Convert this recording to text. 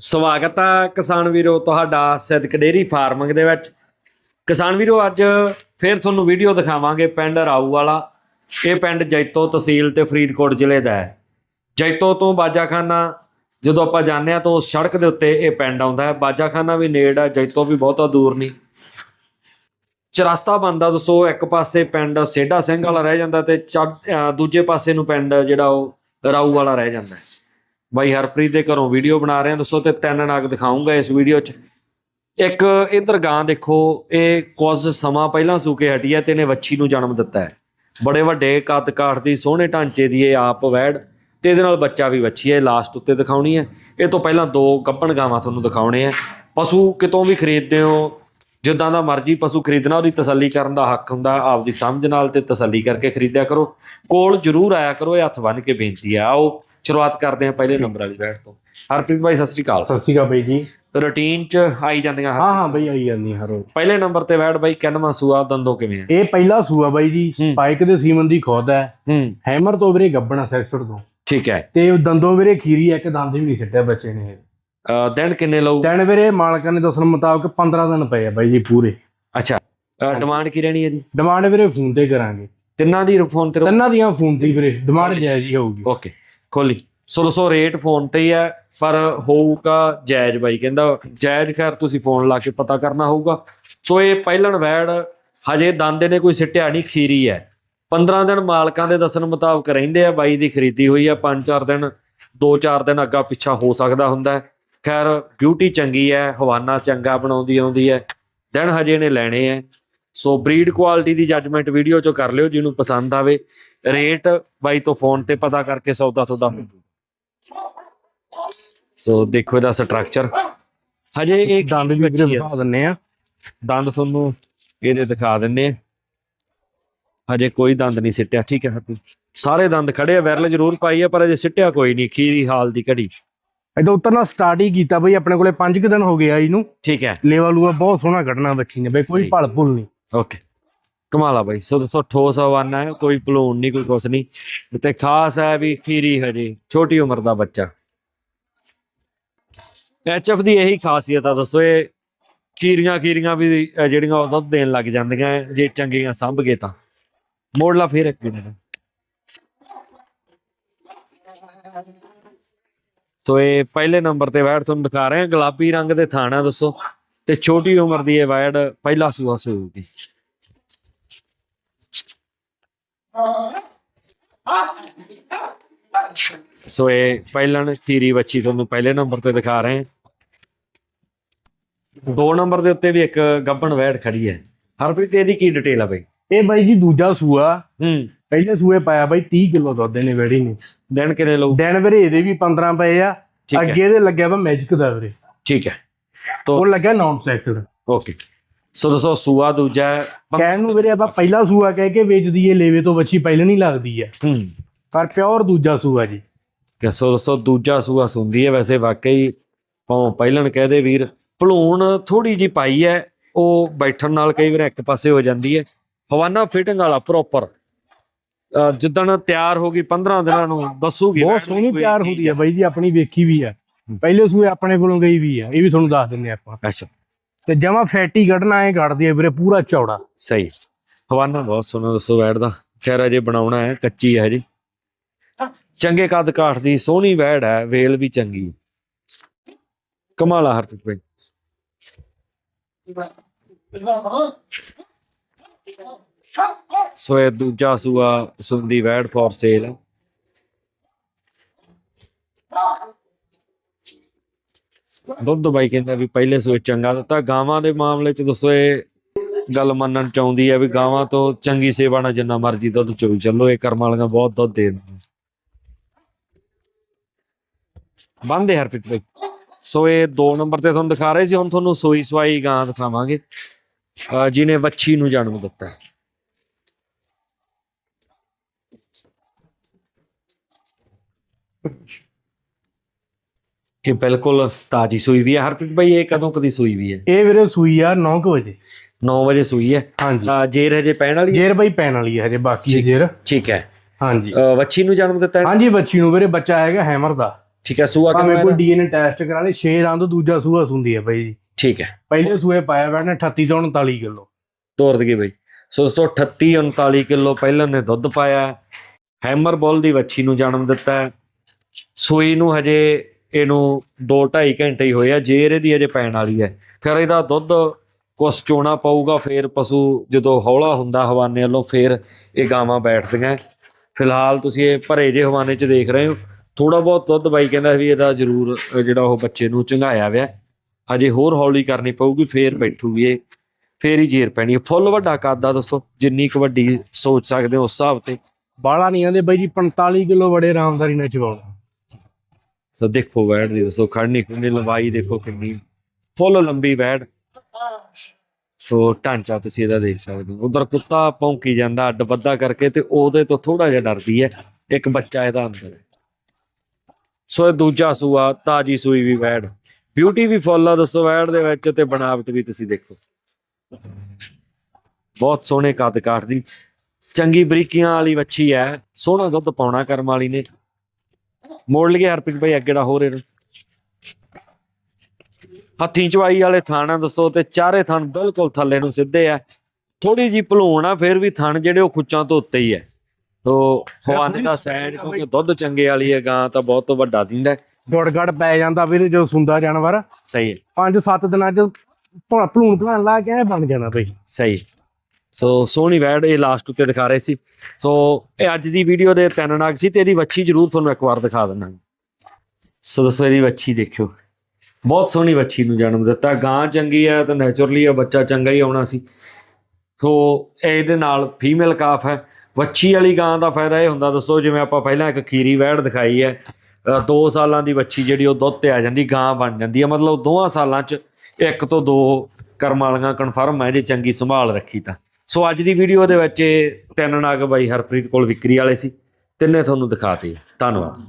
ਸਵਾਗਤ ਹੈ ਕਿਸਾਨ ਵੀਰੋ ਤੁਹਾਡਾ ਸਿੱਧਕ ਡੇਰੀ ਫਾਰਮਿੰਗ ਦੇ ਵਿੱਚ। ਕਿਸਾਨ ਵੀਰੋ, ਅੱਜ ਫਿਰ ਤੁਹਾਨੂੰ ਵੀਡੀਓ ਦਿਖਾਵਾਂਗੇ ਪਿੰਡ ਰਾਊ ਵਾਲਾ। ਇਹ ਪਿੰਡ ਜੈਤੋ ਤਹਿਸੀਲ ਤੇ ਫਰੀਦਕੋਟ ਜ਼ਿਲ੍ਹੇ ਦਾ ਹੈ। ਜੈਤੋ ਤੋਂ ਬਾਜਾਖਾਨਾ, ਜਦੋਂ ਆਪਾਂ ਜਾਂਦੇ ਆ ਤਾਂ ਸੜਕ ਦੇ ਉੱਤੇ ਇਹ ਪਿੰਡ ਆਉਂਦਾ ਹੈ। ਬਾਜਾਖਾਨਾ ਵੀ ਨੇੜ ਹੈ, ਜੈਤੋ ਵੀ ਬਹੁਤਾ ਦੂਰ ਨਹੀਂ। ਚਰਸਤਾ ਬੰਦਾ ਦੱਸੋ, ਇੱਕ ਪਾਸੇ ਪਿੰਡ ਸੇਡਾ ਸਿੰਘ ਵਾਲਾ ਰਹਿ ਜਾਂਦਾ ਤੇ ਚੜ੍ਹ- ਦੂਜੇ ਪਾਸੇ ਨੂੰ ਪਿੰਡ ਜਿਹੜਾ ਉਹ ਰਾਊ ਵਾਲਾ ਰਹਿ ਜਾਂਦਾ ਬਾਈ ਹਰਪ੍ਰੀਤ ਦੇ ਘਰੋਂ ਵੀਡੀਓ ਬਣਾ ਰਹੇ ਹਾਂ। ਦੱਸੋ ਤੇ ਤਿੰਨ ਨਗ ਦਿਖਾਉਂਗਾ ਇਸ ਵੀਡੀਓ 'ਚ। ਇੱਕ ਇਧਰ ਗਾਂ ਦੇਖੋ, ਇਹ ਕੁਝ ਸਮਾਂ ਪਹਿਲਾਂ ਸੂਕੇ ਹਟੀ ਹੈ ਤੇ ਇਹਨੇ ਵੱਛੀ ਨੂੰ ਜਨਮ ਦਿੱਤਾ ਹੈ। ਬੜੇ ਵੱਡੇ ਕੱਦ ਕਾਠ ਦੀ, ਸੋਹਣੇ ਢਾਂਚੇ ਦੀ ਇਹ ਆਪ ਵੈੜ ਤੇ ਇਹਦੇ ਨਾਲ ਬੱਚਾ ਵੀ ਵੱਛੀ ਹੈ ਲਾਸਟ ਉੱਤੇ ਦਿਖਾਉਣੀ ਹੈ। ਇਹ ਤੋਂ ਪਹਿਲਾਂ ਦੋ ਗੱਭਣ ਗਾਵਾਂ ਤੁਹਾਨੂੰ ਦਿਖਾਉਣੇ ਆ ਪਸ਼ੂ ਕਿਤੋਂ ਵੀ ਖਰੀਦਦੇ ਹੋ, ਜਿੱਦਾਂ ਦਾ ਮਰਜ਼ੀ ਪਸ਼ੂ ਖਰੀਦਣਾ, ਉਹਦੀ ਤਸੱਲੀ ਕਰਨ ਦਾ ਹੱਕ ਹੁੰਦਾ, ਆਪਦੀ ਸਮਝ ਨਾਲ ਤੇ ਤਸੱਲੀ ਕਰਕੇ ਖਰੀਦਿਆ ਕਰੋ। ਕੋਲ ਜ਼ਰੂਰ ਆਇਆ ਕਰੋ, ਇਹ ਹੱਥ ਬੰਨ ਕੇ ਬੇਨਤੀ ਹੈ, ਆਓ। ਸ਼ੁਰੂਆਤ ਕਰਦੇ ਹਾਂ ਪਹਿਲੇ ਨੰਬਰ ਵਾਲੀ ਬੈਠ ਤੋਂ। ਹਰਪ੍ਰੀਤ ਭਾਈ ਸਤਿ ਸ੍ਰੀ ਅਕਾਲ। ਸਤਿ ਸ਼੍ਰੀ ਅਕਾਲ ਬਾਈ ਜੀ। ਰੂਟੀਨ ਚ ਆਈ ਜਾਂਦੀਆਂ ਹਾਂ ਹਾਂ ਬਾਈ ਆਈ ਜਾਂਦੀ ਹਰ ਰੋਜ਼। ਪਹਿਲੇ ਨੰਬਰ ਤੇ ਬੈਠ ਬਾਈ ਕਿੰਨਵਾਂ ਸੂਆ ਦੰਦੋ ਕਿਵੇਂ ਆ? ਇਹ ਪਹਿਲਾ ਸੂਆ ਬਾਈ ਜੀ। ਸਪਾਈਕ ਦੇ ਸੀਮਨ ਦੀ ਖੋਦ ਹੈ। ਹੈਮਰ ਤੋਂ ਵੀਰੇ ਗੱਬਣਾ ਸੈਕਸਰ ਤੋਂ। ਠੀਕ ਹੈ। ਤੇ ਦੰਦੋਂ ਵੀਰੇ ਖੀਰੀ ਇੱਕ ਦੰਦ ਵੀ ਨਹੀਂ ਛੱਡਿਆ ਬੱਚੇ ਨੇ ਦਿਨ ਕਿੰਨੇ ਲਊ? ਤੈਨ ਵੀਰੇ ਮਾਲਕਾਂ ਨੇ ਦੱਸਣ ਮੁਤਾਬਕ 15 ਦਿਨ ਪਏ ਆ ਬਾਈ ਜੀ ਪੂਰੇ। ਅੱਛਾ। ਡਿਮਾਂਡ ਕੀ ਰਹਿਣੀ ਹੈ ਜੀ? ਡਿਮਾਂਡ ਵੀਰੇ ਫੋਨ ਤੇ ਕਰਾਂਗੇ। ਤਿੰਨਾਂ ਦੀ ਫੋਨ ਤੇ ਤਿੰਨਾਂ ਦੀਆਂ ਫੋਨ ਤੇ ਵੀਰੇ ਡਿਮਾਂਡ ਜਾਇਜ਼ ਹੀ ਹੋਊਗੀ। ਓਕੇ ਖੋਲੀ। ਸੋ ਦੋਸਤੋ ਰੇਟ ਫੋਨ ਤੇ ਹੀ ਹੈ, ਪਰ ਹੋਊਗਾ ਜਾਇਜ਼ ਬਾਈ, ਕਹਿੰਦਾ ਜਾਇਜ਼ ਖੈਰ ਤੁਸੀਂ ਫੋਨ ਲਾ ਕੇ ਪਤਾ ਕਰਨਾ ਹੋਊਗਾ। ਸੋ ਇਹ ਪਹਿਲਣ ਵੈੜ, ਹਜੇ ਦੰਦੇ ਨੇ ਕੋਈ ਸਿੱਟਿਆ ਨਹੀਂ, ਖੀਰੀ ਹੈ। 15 ਦਿਨ ਮਾਲਕਾਂ ਦੇ ਦੱਸਣ ਮੁਤਾਬਕ ਰਹਿੰਦੇ ਆ, ਬਾਈ ਦੀ ਖਰੀਦੀ ਹੋਈ ਆ 5-4 ਦਿਨ 2-4 ਦਿਨ ਅੱਗਾ ਪਿੱਛਾ ਹੋ ਸਕਦਾ ਹੁੰਦਾ ਖੈਰ ਬਿਊਟੀ ਚੰਗੀ ਹੈ, ਹਵਾਨਾ ਚੰਗਾ ਬਣਾਉਂਦੀ ਆਉਂਦੀ ਹੈ। ਦਿਨ ਹਜੇ ਨੇ ਲੈਣੇ ਆ ਸੋ ਬਰੀਡ ਕੁਆਲਿਟੀ ਦੀ ਜੱਜਮੈਂਟ ਵੀਡੀਓ ਚੋਂ ਕਰ ਲਿਓ ਜਿਹਨੂੰ ਪਸੰਦ ਆਵੇ। ਰੇਟ ਬਾਈ ਤੋਂ ਫੋਨ ਤੇ ਪਤਾ ਕਰਕੇ ਸੌਦਾ ਤੁਹਾਡਾ। ਸੋ ਦੇਖੋ ਇਹਦਾ ਸਟਰਕਚਰ ਹਜੇ ਇਹ ਦੰਦ ਵੀ ਹੈ। ਦਿਖਾ ਦਿੰਨੇ ਆ। ਦੰਦ ਤੁਹਾਨੂੰ ਇਹਦੇ ਦਿਖਾ ਦਿੰਨੇ ਆ। ਹਜੇ ਕੋਈ ਦੰਦ ਨਹੀਂ ਸਿੱਟਿਆ ਠੀਕ ਹੈ ਹਰਪ੍ਰੀਤ? ਸਾਰੇ ਦੰਦ ਖੜੇ ਆ ਵਿਰਲ ਜ਼ਰੂਰ ਪਾਈ ਆ ਪਰ ਅਜੇ ਸਿੱਟਿਆ ਕੋਈ ਨਹੀਂ ਖੀਰੀ ਹਾਲ ਦੀ ਘੜੀ। ਇਹਦਾ ਉਤਰਨਾ ਸਟਾਰਟ ਹੀ ਕੀਤਾ ਬਈ ਆਪਣੇ ਕੋਲੇ 5 ਕੁ ਦਿਨ ਹੋ ਗਏ ਆ ਇਹਨੂੰ। ਠੀਕ ਹੈ। ਲੇਵਾ ਲੂਆ ਬਹੁਤ ਸੋਹਣਾ ਕੱਢਣਾ ਬੱਚੀ ਨੇ ਬਈ ਕੋਈ। ਭਲ ਭੁਲ ਨਹੀਂ। ਓਕੇ ਕਮਾਲਾ ਬਾਈ। ਸੋ ਦੱਸੋ ਠੋਸ ਹਵਾਨਾ ਹੈ ਕੋਈ ਭਲੂਣ ਨਹੀਂ ਕੋਈ ਕੁਛ ਨਹੀਂ ਤੇ ਖਾਸ ਹੈ ਵੀ ਖੀਰੀ ਹਜੇ, ਛੋਟੀ ਉਮਰ ਦਾ ਬੱਚਾ। ਐਚਐਫ ਦੀ ਇਹੀ ਖਾਸੀਅਤ ਆ ਦੋਸਤੋ, ਇਹ ਕੀਰੀਆਂ ਕੀਰੀਆਂ ਵੀ ਜਿਹੜੀਆਂ ਉਹ ਦੁੱਧ ਦੇਣ ਲੱਗ ਜਾਂਦੀਆਂ, ਜੇ ਚੰਗੀਆਂ ਸੰਭ ਗਏ ਤਾਂ। ਮੋੜ ਲਾ ਫੇਰ ਇੱਕ ਮਿੰਟ। ਤੋ ਇਹ ਪਹਿਲੇ ਨੰਬਰ ਤੇ ਵੈੜ ਤੁਹਾਨੂੰ ਦਿਖਾ ਰਹੇ ਹਾਂ ਗੁਲਾਬੀ ਰੰਗ ਦੇ ਥਾਣਾ ਦੱਸੋ ਤੇ ਛੋਟੀ ਉਮਰ ਦੀ ਇਹ ਵੈੜ ਪਹਿਲਾ ਸੂਆ ਸੂਗੀ ਸੋ ਇਹ ਪਹਿਲਣ ਖੀਰੀ ਬੱਚੀ ਤੁਹਾਨੂੰ ਪਹਿਲੇ ਨੰਬਰ ਤੇ ਦਿਖਾ ਰਹੇ ਹਾਂ। ਦੋ ਨੰਬਰ ਦੇ ਉੱਤੇ ਵੀ ਇੱਕ ਗੱਬਣ ਵੈੜ ਖੜੀ ਹੈ। ਹਰਪ੍ਰੀਤ ਇਹਦੀ ਕੀ ਡਿਟੇਲ ਆ ਬਈ? ਇਹ ਬਾਈ ਜੀ ਦੂਜਾ ਸੂਆ। ਹੂੰ। ਪਹਿਲੇ ਸੂਏ ਪਾਇਆ ਬਾਈ 30 ਕਿਲੋ ਦੁੱਧ ਨੇ ਵੇੜੀ ਨੇ। ਦਿਨ ਕਿੰਨੇ ਲਊ? ਦਿਨ ਵੀਰੇ ਇਹਦੇ ਵੀ 15 ਪਏ ਆ। ਅੱਗੇ ਇਹਦੇ ਲੱਗਿਆ ਵਾ ਮੈਜਿਕ ਦਾ ਵੀਰੇ। ਠੀਕ ਹੈ। ਉਹ ਲੱਗਿਆ ਨਾਨ ਸੈਕਟਡ ਓਕੇ ਸੋ ਦੋਸਤੋ ਸੂਆ ਦੂਜਾ ਹੈ ਕਹਿਣ ਨੂੰ ਵੀਰੇ ਆਪਾਂ ਪਹਿਲਾ ਸੂਆ ਕਹਿ ਕੇ ਵੇਚਦੀ ਏ ਲੇਵੇ ਤੋਂ ਵੱਛੀ ਪਹਿਲਾਂ ਨਹੀਂ ਲੱਗਦੀ ਆ ਹੂੰ। ਪਰ ਪਿਓਰ ਦੂਜਾ ਸੂਆ ਜੀ। ਕਿ ਸੋ ਦੋਸਤੋ ਦੂਜਾ ਸੂਆ ਸੁੰਦੀ ਹੈ ਵੈਸੇ ਵਾਕਈ ਪਾਉ ਪਹਿਲਣ ਕਹਦੇ ਵੀਰ ਭਲੂਣ ਥੋੜੀ ਜੀ ਪਾਈ ਹੈ ਉਹ ਬੈਠਣ ਨਾਲ ਕਈ ਵਾਰ ਇੱਕ ਪਾਸੇ ਹੋ ਜਾਂਦੀ ਹੈ ਹਵਾਨਾ ਫਿਟਿੰਗ ਵਾਲਾ ਪ੍ਰੋਪਰ ਜਿੱਦਣ ਤਿਆਰ ਹੋ ਗਈ 15 ਦਿਨਾਂ ਨੂੰ ਦੱਸੂਗੀ ਬਹੁਤ ਸੋਹਣੀ ਕੋਈ ਤਿਆਰ ਚੀਜ਼ ਹੁੰਦੀ ਆ। ਬਾਈ ਜੀ ਆਪਣੀ ਵੇਖੀ ਵੀ ਆ। ਪਹਿਲੇ ਸੂਏ ਆਪਣੇ ਕੋਲੋਂ ਗਈ ਵੀ ਆ ਇਹ ਵੀ ਤੁਹਾਨੂੰ ਦੱਸ ਦਿੰਨੇ ਆਪਾਂ। ਅੱਛਾ। ਤੇ ਜਮਾ ਫੈਟੀ ਕੱਢਣਾ ਐ ਕੱਢਦੀ ਆ ਵੀਰੇ ਪੂਰਾ ਚੌੜਾ। ਸਹੀ। ਹਵਾਨਾ ਬਹੁਤ ਸੋਹਣਾ ਦੱਸੋ ਵੈੜ ਦਾ। ਖੈਰ ਅਜੇ ਬਣਾਉਣਾ ਹੈ ਕੱਚੀ ਹੈ ਜੀ ਚੰਗੇ ਕੱਦ ਕਾਠ ਦੀ ਸੋਹਣੀ ਵੈੜ ਹੈ ਵੇਲ ਵੀ ਚੰਗੀ। ਕਮਾਲਾ ਹਰਪ੍ਰੀਤ ਭਾਈ ਸੋ ਇਹ ਦੂਜਾ ਸੂਆ ਸੁੰਦੀ ਵੈੜ ਫॉर ਸੇਲ ਹੈ ਦੁੱਧ ਬਾਈ ਕਹਿੰਦਾ ਵੀ ਪਹਿਲੇ ਸੂਏ ਚੰਗਾ ਦਿੱਤਾ। ਗਾਵਾਂ ਦੇ ਮਾਮਲੇ ਚ ਦੱਸੋ, ਇਹ ਗੱਲ ਮੰਨਣ ਚਾਹੁੰਦੀ ਹੈ ਵੀ ਗਾਵਾਂ ਤੋਂ ਚੰਗੀ ਸੇਵਾ ਨਾਲ ਜਿੰਨਾ ਮਰਜ਼ੀ ਦੁੱਧ ਚੋਈ ਚੱਲੋ, ਇਹ ਕਰਮ ਵਾਲੀਆਂ ਬਹੁਤ ਦੁੱਧ ਦੇ ਬੰਦੇ ਹਰਪ੍ਰੀਤ ਬਾਈ। ਸੋ ਇਹ 2 ਨੰਬਰ ਤੇ ਤੁਹਾਨੂੰ ਦਿਖਾ ਰਹੇ ਸੀ, ਹੁਣ ਤੁਹਾਨੂੰ ਸੋਈ ਸਵਾਈ ਗਾਂ ਦਿਖਾਵਾਂਗੇ। ਅਹ ਜਿਹਨੇ ਵੱਛੀ ਨੂੰ ਜਨਮ ਦਿੱਤਾ। ਹੈ। ਕਿ ਬਿਲਕੁਲ ਤਾਜੀ ਸੂਈ ਵੀ ਹੈ। ਹਰਪ੍ਰੀਤ ਭਾਈ ਇਹ ਕਦੋਂ ਕਦੀ ਸੂਈ ਵੀ ਹੈ? ਇਹ ਵੀਰੇ ਸੂਈ ਆ 9 ਵਜੇ। 9 ਵਜੇ ਸੂਈ ਹੈ। ਹਾਂਜੀ। ਜੇਰ ਹਜੇ ਪੈਣ ਵਾਲੀ ਹੈ? ਜੇਰ ਬਾਈ ਪੈਣ ਵਾਲੀ ਹੈ ਹਜੇ ਬਾਕੀ। ਜੇਰ। ਠੀਕ ਹੈ। ਹਾਂਜੀ। ਵੱਛੀ ਨੂੰ ਜਨਮ ਦਿੱਤਾ ਹੈ? ਹਾਂਜੀ ਬੱਚੀ ਨੂੰ ਵੀਰੇ ਬੱਚਾ ਹੈਗਾ ਹੈਮਰ ਦਾ। ਠੀਕ ਹੈ ਸੂਆ ਕਿਵੇਂ ਕੋਈ ਇਹਦਾ? ਡੀਐਨਏ ਟੈਸਟ ਕਰਾ ਲੇ 6 ਰਾਂ ਤੋਂ ਦੂਜਾ ਸੂਆ ਸੁੰਦੀ ਹੈ ਬਾਈ ਜੀ। ਠੀਕ ਹੈ। ਪਹਿਲੇ ਸੂਏ ਪਾਇਆ ਬੈਠਨੇ 38 ਤੋਂ 39 ਕਿਲੋ। ਤੋਰ ਦਈਏ ਬਈ। ਸੋ ਦੋਸਤੋ 38 39 ਕਿਲੋ ਪਹਿਲਾਂ ਨੇ ਦੁੱਧ ਪਾਇਆ। ਹੈਮਰ ਬੋਲ ਦੀ ਵੱਛੀ ਨੂੰ ਜਨਮ ਦਿੱਤਾ। ਸੂਈ ਨੂੰ ਹਜੇ ਇਹਨੂੰ 2 2.5 ਘੰਟੇ ਹੀ ਹੋਏ ਆ ਜੇਰ ਇਹਦੀ ਅਜੇ ਪੈਣ ਵਾਲੀ ਹੈ। ਕਰ ਇਹਦਾ ਦੁੱਧ ਕੁਛ ਚੋਣਾ ਪਊਗਾ, ਫੇਰ ਪਸ਼ੂ ਜਦੋਂ ਹੌਲਾ ਹੁੰਦਾ ਹਵਾਨੇ ਵੱਲੋਂ, ਫੇਰ ਇਹ ਗਾਵਾਂ ਬੈਠਦੀਆਂ। ਫਿਲਹਾਲ ਤੁਸੀਂ ਇਹ ਭਰੇ ਜੇ ਹਵਾਨੇ 'ਚ ਦੇਖ ਰਹੇ ਹੋ। ਥੋੜਾ ਬਹੁਤ ਦੁੱਧ ਬਾਈ ਕਹਿੰਦਾ ਵੀ ਇਹਦਾ ਜ਼ਰੂਰ, ਜਿਹੜਾ ਉਹ ਬੱਚੇ ਨੂੰ ਚੰਗਾਇਆ ਵਿਆ ਹਜੇ ਹੋਰ ਹੌਲੀ ਕਰਨੀ ਪਊਗੀ, ਫੇਰ ਬੈਠੂਗੀ ਇਹ। ਫੇਰ ਹੀ ਜੇਰ ਪੈਣੀ ਹੈ। ਫੁੱਲ ਵੱਡਾ ਕੱਦ ਆ ਦੱਸੋ, ਜਿੰਨੀ ਕੁ ਵੱਡੀ ਸੋਚ ਸਕਦੇ ਹੋ ਉਸ ਹਿਸਾਬ ਤੇ। ਬਾਲਾ ਨਹੀਂ ਆਂਦੇ ਬਾਈ ਜੀ 45 ਕਿਲੋ ਬੜੇ ਆਰਾਮਦਾਰੀ ਨਾਲ ਚਵਾਉਣਾ ਸੋ ਦੇਖੋ ਵੈੜ ਦੀ ਦੱਸੋ ਖੜਨੀ ਖੁੰਨੀ ਲੰਬਾਈ ਦੇਖੋ ਕਿੰਨੀ। ਫੁੱਲ ਲੰਬੀ ਵੈੜ ਸੋ ਢਾਂਚਾ ਤੁਸੀਂ ਇਹਦਾ ਦੇਖ ਸਕਦੇ ਹੋ। ਉਧਰ ਕੁੱਤਾ ਭੌਂਕੀ ਜਾਂਦਾ, ਅੱਡ ਬੱਦਾ ਕਰਕੇ ਤੇ ਉਹਦੇ ਤੋਂ ਥੋੜਾ ਜਿਹਾ ਡਰਦੀ ਹੈ। ਇੱਕ ਬੱਚਾ ਇਹਦਾ ਅੰਦਰ ਹੈ। ਸੋ ਇਹ ਦੂਜਾ ਸੂਆ, ਤਾਜੀ ਸੂਈ ਵੀ ਵੈੜ ਬਿਊਟੀ ਵੀ ਫੁੱਲ ਆ, ਦੱਸੋ ਵੈੜ ਦੇ ਵਿੱਚ ਤੇ ਬਣਾਵਟ ਵੀ ਤੁਸੀਂ ਦੇਖੋ। ਬਹੁਤ ਸੋਹਣੇ ਕੱਦ ਕਾਟਦੀ ਚੰਗੀ ਬਰੀਕੀਆਂ ਵਾਲੀ ਵੱਛੀ ਹੈ। ਸੋਹਣਾ ਦੁੱਧ ਪਾਉਣਾ ਕਰਮ ਵਾਲੀ ਨੇ। ਮੋੜ ਲਈਏ ਹਰਪ੍ਰੀਤ ਭਾਈ ਅੱਗੇ ਦਾ ਹੋਰ ਇਹਨੂੰ। ਹੱਥੀਂ ਚਵਾਈ ਵਾਲੇ ਥਾਣਾ ਦੱਸੋ ਤੇ ਚਾਰੇ ਥਣ ਬਿਲਕੁਲ ਥੱਲੇ ਨੂੰ ਸਿੱਧੇ ਆ। ਥੋੜੀ ਜੀ ਭਲੂਣ ਆ ਫਿਰ ਵੀ ਥਣ ਜਿਹੜੇ ਉਹ ਖੁੱਚਾਂ ਤੋਂ ਉੱਤੇ ਹੀ ਹੈ ਤੋ ਹਵਾਨੇ ਦਾ ਸੈਨ ਕਿਉਂਕਿ ਦੁੱਧ ਚੰਗੇ ਵਾਲੀ ਹੈ ਗਾਂ ਤਾਂ ਬਹੁਤ ਵੱਡਾ ਦਿੰਦਾ। ਹੈ। ਗੁੜ ਪੈ ਜਾਂਦਾ ਵੀਰ ਜੋ ਸੁੰਦਾ ਜਾਨਵਰ। ਸਹੀ ਹੈ। 5-7 ਦਿਨਾਂ ਚ ਭਲਾ ਭਲੂਣ ਭਲਾਣ ਲਾ ਕੇ ਐਂ ਬਣ ਜਾਣਾ ਬਈ। ਸਹੀ ਸੋ ਸੋਹਣੀ ਵੈੜ ਇਹ ਲਾਸਟ ਉੱਤੇ ਦਿਖਾ ਰਹੇ ਸੀ। ਸੋ ਇਹ ਅੱਜ ਦੀ ਵੀਡੀਓ ਦੇ ਤਿੰਨ ਨਾਗ ਸੀ ਤੇ ਇਹਦੀ ਵੱਛੀ ਜ਼ਰੂਰ ਤੁਹਾਨੂੰ ਇੱਕ ਵਾਰ ਦਿਖਾ ਦਿੰਦਾ। ਸੋ ਦੋਸਤੋ ਇਹਦੀ ਵੱਛੀ ਦੇਖਿਓ। ਬਹੁਤ ਸੋਹਣੀ ਵੱਛੀ ਨੂੰ ਜਨਮ ਦਿੱਤਾ। ਗਾਂ ਚੰਗੀ ਹੈ ਤਾਂ ਨੇਚਰਲੀ ਇਹ ਬੱਚਾ ਚੰਗਾ ਹੀ ਆਉਣਾ ਸੀ। ਸੋ ਇਹਦੇ ਨਾਲ ਫੀਮੇਲ ਕਾਫ ਹੈ। ਵੱਛੀ ਵਾਲੀ ਗਾਂ ਦਾ ਫਾਇਦਾ ਇਹ ਹੁੰਦਾ ਦੋਸਤੋ ਜਿਵੇਂ ਆਪਾਂ ਪਹਿਲਾਂ ਇੱਕ ਖੀਰੀ ਵੈੜ ਦਿਖਾਈ ਹੈ 2 ਸਾਲਾਂ ਦੀ ਵੱਛੀ ਜਿਹੜੀ ਉਹ ਦੁੱਧ ਤੇ ਆ ਜਾਂਦੀ, ਗਾਂ ਬਣ ਜਾਂਦੀ ਹੈ। ਮਤਲਬ ਦੋਹਾਂ ਸਾਲਾਂ 'ਚ ਇੱਕ ਤੋਂ ਦੋ ਕਰਮ ਵਾਲੀਆਂ ਕਨਫਰਮ ਹੈ, ਜੇ ਚੰਗੀ ਸੰਭਾਲ ਰੱਖੀ ਤਾਂ। ਸੋ ਅੱਜ ਦੀ ਵੀਡੀਓ ਦੇ ਵਿੱਚ ਇਹ ਤਿੰਨ ਨਾਗ ਬਾਈ ਹਰਪ੍ਰੀਤ ਕੋਲ ਵਿਕਰੀ ਵਾਲੇ ਸੀ। ਤਿੰਨੇ ਤੁਹਾਨੂੰ ਦਿਖਾਤੇ। ਧੰਨਵਾਦ।